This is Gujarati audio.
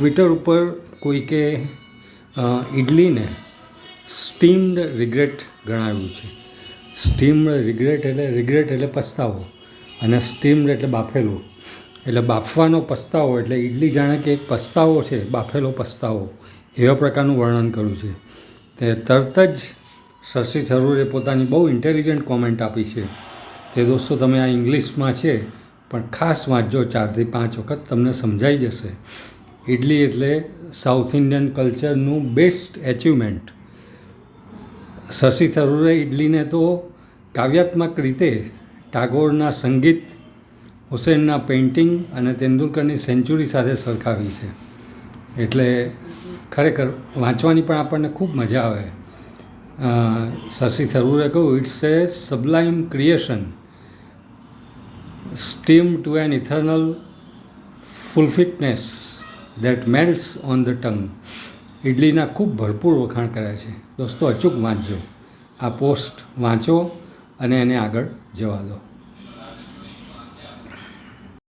ટ્વિટર ઉપર કોઈકે અ, ઇડલીને સ્ટીમ્ડ રિગ્રેટ ગણાવ્યું છે. સ્ટીમ્ડ રિગ્રેટ એટલે રિગ્રેટ એટલે પસ્તાવો અને સ્ટીમ્ડ એટલે બાફેલું. એટલે બાફવાનો પસ્તાવો એટલે ઇડલી જાણે કે એક પસ્તાવો છે બાફેલો પસ્તાવો. એવા પ્રકારનું વર્ણન કર્યું છે. તે તરત જ શશી થરૂરે પોતાની બહુ ઇન્ટેલિજન્ટ કોમેન્ટ આપી છે. તે દોસ્તો તમે આ ઇંગ્લિશમાં છે પણ ખાસ વાંચજો ચારથી પાંચ વખત તમને સમજાઈ જશે. ઇડલી એટલે સાઉથ ઇન્ડિયન કલ્ચરનું બેસ્ટ એચિવમેન્ટ. શશી થરૂરે ઇડલીને તો કાવ્યાત્મક રીતે ટાગોરના સંગીત, હુસેનના પેઇન્ટિંગ અને તેંડુલકરની સેન્ચુરી સાથે સરખાવી છે. એટલે ખરેખર વાંચવાની પણ આપણને ખૂબ મજા આવે. શશી થરૂરે કહ્યું it's a sublime creation steam to an ethereal fluffiness that melts on the tongue ઇડલીના ખૂબ ભરપૂર વખાણ કર્યા છે. દોસ્તો, અચૂક વાંચજો. આ પોસ્ટ વાંચો અને એને આગળ જવા દો.